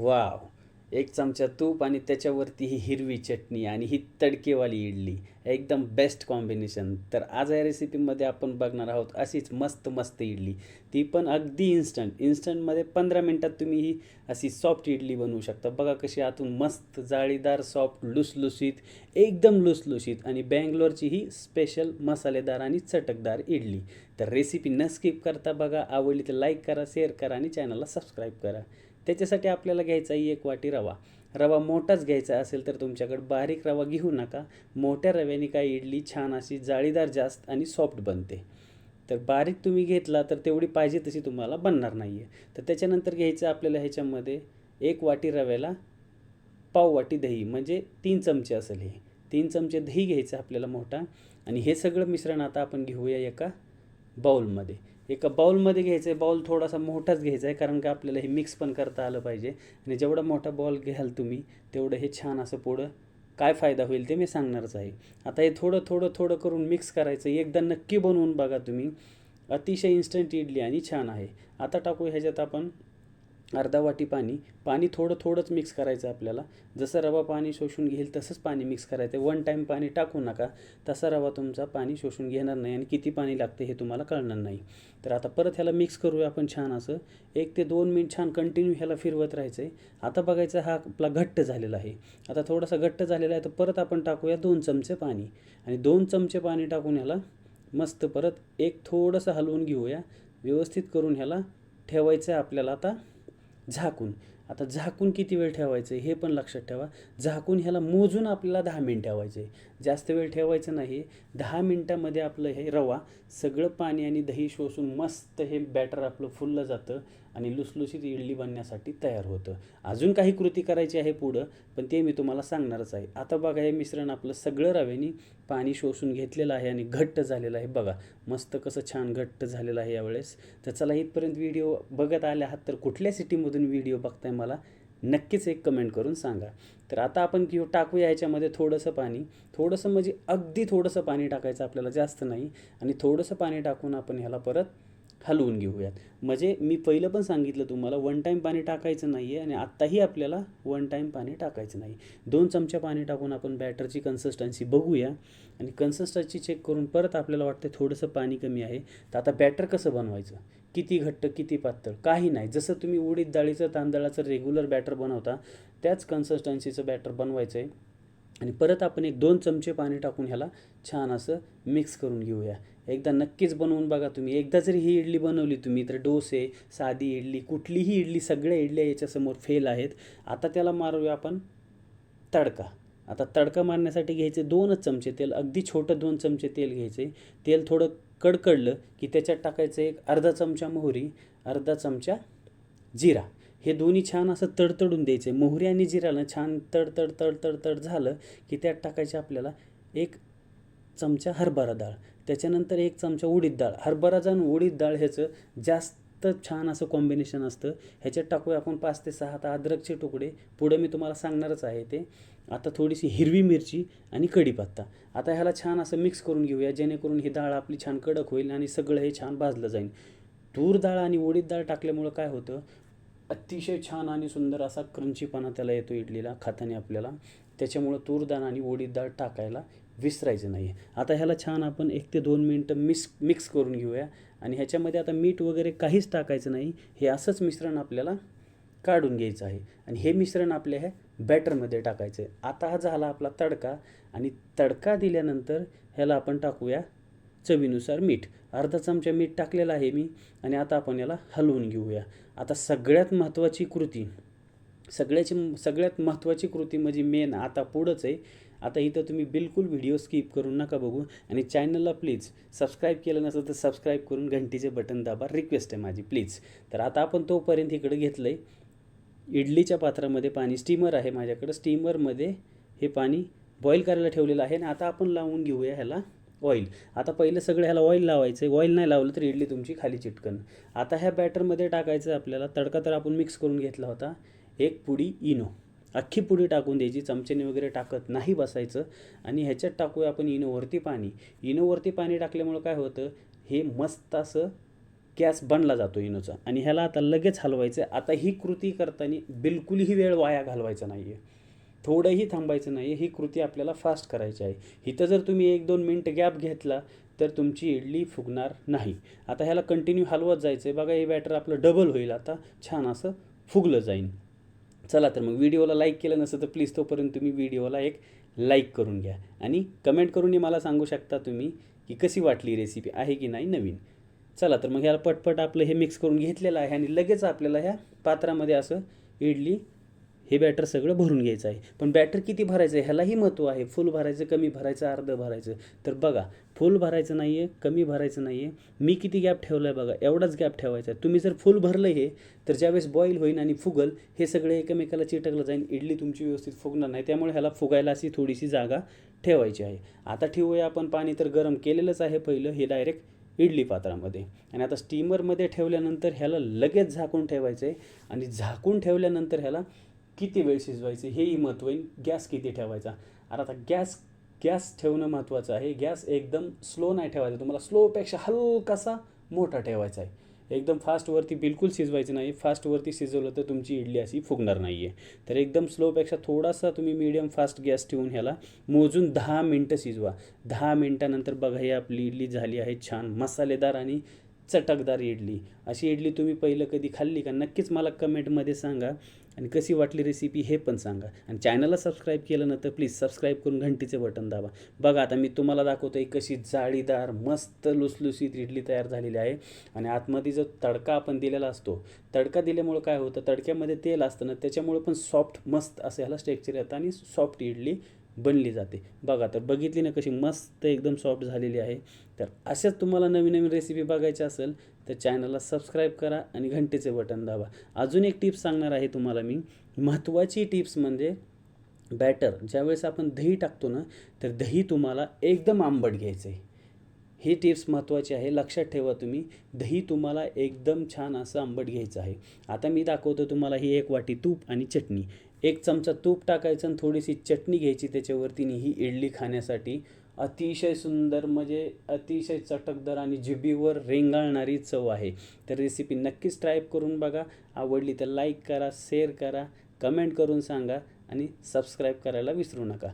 Wow. एक चमचा तूप आणि त्याच्यावरती ही हिरवी चटणी आणि ही तडकेवाली इडली. एकदम बेस्ट कॉम्बिनेशन तर आज या रेसिपीमध्ये आपण बघणार आहोत अशीच मस्त मस्त इडली. ती पण अगदी इन्स्टंट इन्स्टंटमध्ये पंधरा मिनटात तुम्ही ही अशी सॉफ्ट इडली बनवू शकता. बघा कशी आतून मस्त जाळीदार सॉफ्ट लुसलुसीत एकदम लुसलुसीत आणि बँगलोरची ही स्पेशल मसालेदार आणि चटकदार इडली. तर रेसिपी न स्किप करता बघा. आवडली तर लाईक करा शेअर करा आणि चॅनलला सबस्क्राईब करा. त्याच्यासाठी आपल्याला घ्यायचा आहे एक वाटी रवा. रवा मोठाच घ्यायचा असेल तर तुमच्याकडे बारीक रवा घेऊ नका. मोठ्या रव्याने काय इडली छान अशी जाळीदार जास्त आणि सॉफ्ट बनते. तर बारीक तुम्ही घेतला तर तेवढी पाहिजे तशी तुम्हाला बनणार नाही आहे तर त्याच्यानंतर घ्यायचं आपल्याला ह्याच्यामध्ये एक वाटी रव्याला पाव वाटी दही म्हणजे तीन चमचे असेल हे. तीन चमचे दही घ्यायचं आपल्याला मोठा. आणि हे सगळं मिश्रण आता आपण घेऊया एका बाउलमध्ये एका बॉलमध्ये घ्यायचं आहे बॉल थोडासा मोठाच घ्यायचा आहे कारण का आपल्याला हे मिक्स पण करता आलं पाहिजे. आणि जेवढा मोठा बॉल घ्याल तुम्ही तेवढं हे छान असं पुढं काय फायदा होईल ते मी सांगणारच आहे. आता हे थोडं थोडं थोडं करून मिक्स करायचं एकदा नक्की बनवून बघा तुम्ही. अतिशय इन्स्टंट इडली आणि छान आहे. आता टाकू ह्याच्यात आपण अर्धा वाटी पाणी पाणी थोडं थोडंच मिक्स करायचं आपल्याला. जसं रवा पाणी शोषून घेईल तसंच पाणी मिक्स करायचं वन टाईम पाणी टाकू नका. तसा रवा तुमचा पाणी शोषून घेणार नाही आणि किती पाणी लागते हे तुम्हाला कळणार नाही. तर आता परत ह्याला मिक्स करूया आपण छान असं. एक ते दोन मिनिट छान कंटिन्यू ह्याला फिरवत राहायचं आहे आता बघायचं हा आपला घट्ट झालेला आहे. आता थोडासा घट्ट झालेला आहे तर परत आपण टाकूया दोन चमचे पाणी. आणि दोन चमचे पाणी टाकून ह्याला मस्त परत एक थोडंसं हलवून घेऊया. व्यवस्थित करून ह्याला ठेवायचं आहे आपल्याला आता झाकून. आता झाकून किती वेळ ठेवायचं हे पण लक्षात ठेवा. झाकून ह्याला मोजून आपल्याला दहा मिनिट ठेवायचे. जास्त वेळ ठेवायचं नाही. दहा मिनटामध्ये आपलं हे रवा सगळं पाणी आणि दही शोषून मस्त हे बॅटर आपलं फुललं जातं आणि लुसलुसीत इडली बनण्यासाठी तयार होतं. अजून काही कृती करायची आहे पुढं पण ते मी तुम्हाला सांगणारच आहे. आता बघा हे मिश्रण आपलं सगळं रव्याने पाणी शोषून घेतलेलं आहे आणि घट्ट झालेलं आहे. बघा मस्त कसं छान घट्ट झालेलं आहे यावेळेस. तर चला इथपर्यंत व्हिडिओ बघत आले आहात तर कुठल्या सिटीमधून व्हिडिओ बघताय मला? नक्कीच एक कमेंट करून सांगा. तर आता आपण किंवा टाकूया ह्याच्यामध्ये थोडंसं पाणी. थोडंसं म्हणजे अगदी थोडंसं पाणी टाकायचं आपल्याला जास्त नाही. आणि थोडंसं पाणी टाकून आपण ह्याला परत हलवून घेऊयात. म्हणजे मी पहिलं पण सांगितलं तुम्हाला वन टाईम पाणी टाकायचं नाही आहे आणि आत्ताही आपल्याला वन टाईम पाणी टाकायचं नाही. दोन चमचा पाणी टाकून आपण बॅटरची कन्सिस्टन्सी बघूया आणि कन्सिस्टन्सी चेक करून परत आपल्याला वाटतं थोडंसं पाणी कमी आहे. तर आता बॅटर कसं बनवायचं? किती घट्ट किती पातळ? काही नाही. जसं तुम्ही उडीद डाळीचं तांदळाचं रेग्युलर बॅटर बनवता त्याच कन्सिस्टन्सीचं बॅटर बनवायचं आहे आणि परत आपण एक दोन चमचे पाणी टाकून ह्याला छान असं मिक्स करून घेऊया. एकदा नक्कीच बनवून बघा तुम्ही. एकदा जरी ही इडली बनवली तुम्ही तर डोसे साधी इडली कुठलीही इडली सगळ्या इडल्या याच्यासमोर फेल आहेत. आता त्याला मारूया आपण तडका. आता तडका मारण्यासाठी घ्यायचे दोनच चमचे तेल अगदी छोटं दोन चमचे तेल घ्यायचे. तेल थोडं कडकडलं की त्याच्यात टाकायचं एक अर्धा चमचा मोहरी अर्धा चमचा जिरा. हे दोन्ही छान असं तडतडून द्यायचे. मोहरी आणि जिराला छान तडतड तडतड तड झालं की त्यात टाकायचे आपल्याला एक चमचा हरभरा डाळ. त्याच्यानंतर एक चमचा उडीद डाळ. हरभरा आणि उडीद डाळ ह्याचं जास्त छान असं कॉम्बिनेशन असतं. ह्याच्यात टाकूया आपण पाच ते सहा आता अद्रकचे तुकडे. पुढं मी तुम्हाला सांगणारच आहे ते. आता थोडीशी हिरवी मिरची आणि कढीपत्ता. आता ह्याला छान असं मिक्स करून घेऊया. जेणेकरून ही डाळ आपली छान कडक होईल आणि सगळं हे छान भाजलं जाईल. तूर डाळ आणि उडीद डाळ टाकल्यामुळं काय होतं? अतिशय छान आणि सुंदर असा क्रंचीपणा त्याला येतो इडलीला खाताने आपल्याला. त्याच्यामुळं तूरदाळ आणि उडीद डाळ टाकायला विसरायचं नाही आता ह्याला छान आपण एक ते दोन मिनटं मिक्स मिक्स करून घेऊया. आणि ह्याच्यामध्ये आता मीठ वगैरे काहीच टाकायचं नाही. हे असंच मिश्रण आपल्याला काढून घ्यायचं आहे. आणि हे मिश्रण आपल्या ह्या बॅटरमध्ये टाकायचं आहे आता हा झाला आपला तडका. आणि तडका दिल्यानंतर ह्याला आपण टाकूया चवीनुसार मीठ. अर्धा चमचा मीठ टाकलेला आहे मी. आणि आता आपण याला हलवून घेऊया. आता सगळ्यात महत्त्वाची कृती सगळ्याची सगळ्यात महत्त्वाची कृती म्हणजे मेन आता पुढंच आहे. आता इथं तुम्ही बिलकुल व्हिडिओ स्किप करून नका बघू. आणि चॅनलला प्लीज सबस्क्राईब केलं नसेल तर सबस्क्राईब करून घंटीचे बटन दाबा. रिक्वेस्ट आहे माझी प्लीज तर आता आपण तोपर्यंत इकडे घेतलं आहे इडलीच्या पात्रामध्ये पाणी स्टीमर आहे माझ्याकडं. स्टीमरमध्ये हे पाणी बॉईल करायला ठेवलेलं आहे. आणि आता आपण लावून घेऊया ह्याला. ऑइल आता पहिलं सगळं ह्याला ऑइल लावायचं. आहे ऑइल नाही लावलं तर इडली तुमची खाली चिटकन. आता ह्या बॅटरमध्ये टाकायचं आपल्याला. तडका तर आपण मिक्स करून घेतला होता. एक पुडी इनो. अख्खी पुडी टाकून द्यायची. चमच्याने वगैरे टाकत नाही बसायचं. आणि ह्याच्यात टाकूया आपण इनोवरती पाणी. इनोवरती पाणी टाकल्यामुळं काय होतं? हे मस्त असं गॅस बनला जातो इनोचा. आणि ह्याला आता लगेच हलवायचं. आहे आता ही कृती करताना बिलकुलही वेळ वाया घालवायचा नाही आहे थोडंही थांबायचं नाही ही कृती आपल्याला फास्ट करायची आहे. इथं जर तुम्ही एक दोन मिनटं गॅप घेतला तर तुमची इडली फुगणार नाही. आता ह्याला कंटिन्यू हलवत जायचं आहे बघा हे बॅटर आपलं डबल होईल. आता छान असं फुगलं जाईल चला तर मग व्हिडिओला लाईक केलं नसं तर प्लीज तोपर्यंत तुम्ही व्हिडिओला एक लाईक करून घ्या. आणि कमेंट करूनही मला सांगू शकता तुम्ही की कशी वाटली रेसिपी आहे की नाही नवीन? चला तर मग ह्याला पटपट आपलं हे मिक्स करून घेतलेलं आहे आणि लगेच आपल्याला ह्या पात्रामध्ये असं इडली हे बॅटर सगळं भरून घ्यायचं आहे. पण बॅटर किती भरायचं आहे? ह्यालाही महत्त्व आहे. फुल भरायचं कमी भरायचं अर्धं भरायचं. तर बघा फुल भरायचं नाही आहे कमी भरायचं नाही आहे मी किती गॅप ठेवला आहे बघा एवढाच गॅप ठेवायचा आहे. तुम्ही जर फुल भरलं हे तर ज्यावेळेस बॉईल होईल आणि फुगल हे सगळे एकमेकाला चिटकलं जाईल इडली तुमची व्यवस्थित फुगणार नाही. त्यामुळे ह्याला फुगायला अशी थोडीशी जागा ठेवायची आहे. आता ठेवूया आपण पाणी तर गरम केलेलंच आहे पहिलं हे डायरेक्ट इडली पात्रामध्ये. आणि आता स्टीमरमध्ये ठेवल्यानंतर ह्याला लगेच झाकून ठेवायचं आहे आणि झाकून ठेवल्यानंतर ह्याला किती वेळ शिजवायचे? हेही महत्त्व आहे. गॅस किती ठेवायचा? आता आता गॅस गॅस ठेवणं महत्त्वाचं आहे. गॅस एकदम स्लो नाही ठेवायचा. तुम्हाला स्लोपेक्षा हलकासा मोठा ठेवायचा आहे. एकदम फास्टवरती बिलकुल शिजवायचं नाही. फास्टवरती शिजवलं तर तुमची इडली अशी फुगणार नाही आहे तर एकदम स्लोपेक्षा थोडासा तुम्ही मीडियम फास्ट गॅस ठेवून ह्याला मोजून दहा मिनटं शिजवा. दहा मिनटानंतर बघा ही आपली इडली झाली आहे छान. मसालेदार आणि चटकदार इडली. अशी इडली तुम्ही पहिलं कधी खाल्ली का? नक्कीच मला कमेंटमध्ये सांगा. आणि कशी वाटली रेसिपी हे पण सांगा. आणि चॅनलला सबस्क्राईब केलं ना तर प्लीज सबस्क्राईब करून घंटीचे बटन दाबा. बघा आता मी तुम्हाला दाखवतो आहे कशी जाळीदार मस्त लुसलुसीत इडली तयार झालेली आहे. आणि आतमध्ये जो तडका आपण दिलेला असतो तडका दिल्यामुळं काय होतं? तडक्यामध्ये तेल असतं ना त्याच्यामुळं पण सॉफ्ट मस्त असं ह्याला स्ट्रेक्चर येतं आणि सॉफ्ट इडली बनली जाते. बघा तर बघितली ना कशी मस्त एकदम सॉफ्ट झालेली आहे. तर अशाच तुम्हाला नवीन नवीन रेसिपी बघायची असेल तर चॅनलला सबस्क्राईब करा आणि घंटेचे बटन दाबा. अजून एक टिप्स सांगणार आहे तुम्हाला मी. महत्त्वाची टिप्स म्हणजे बॅटर ज्यावेळेस आपण दही टाकतो ना तर दही तुम्हाला एकदम आंबट घ्यायचं आहे ही टिप्स महत्त्वाची आहे. लक्षात ठेवा तुम्ही दही तुम्हाला एकदम छान असं आंबट घ्यायचं आहे. आता मी दाखवतो तुम्हाला ही एक वाटी तूप आणि चटणी. एक चमचा तूप टाकायचं आणि थोडीशी चटणी घ्यायची त्याच्यावरती ही इडली खाण्यासाठी. अतिशय सुंदर म्हणजे अतिशय चटकदार आणि जिभीवर रेंगाळणारी चव आहे. तर रेसिपी नक्कीच ट्राय करून बघा. आवडली तर लाईक करा शेअर करा कमेंट करून सांगा आणि सबस्क्राईब करायला विसरू नका.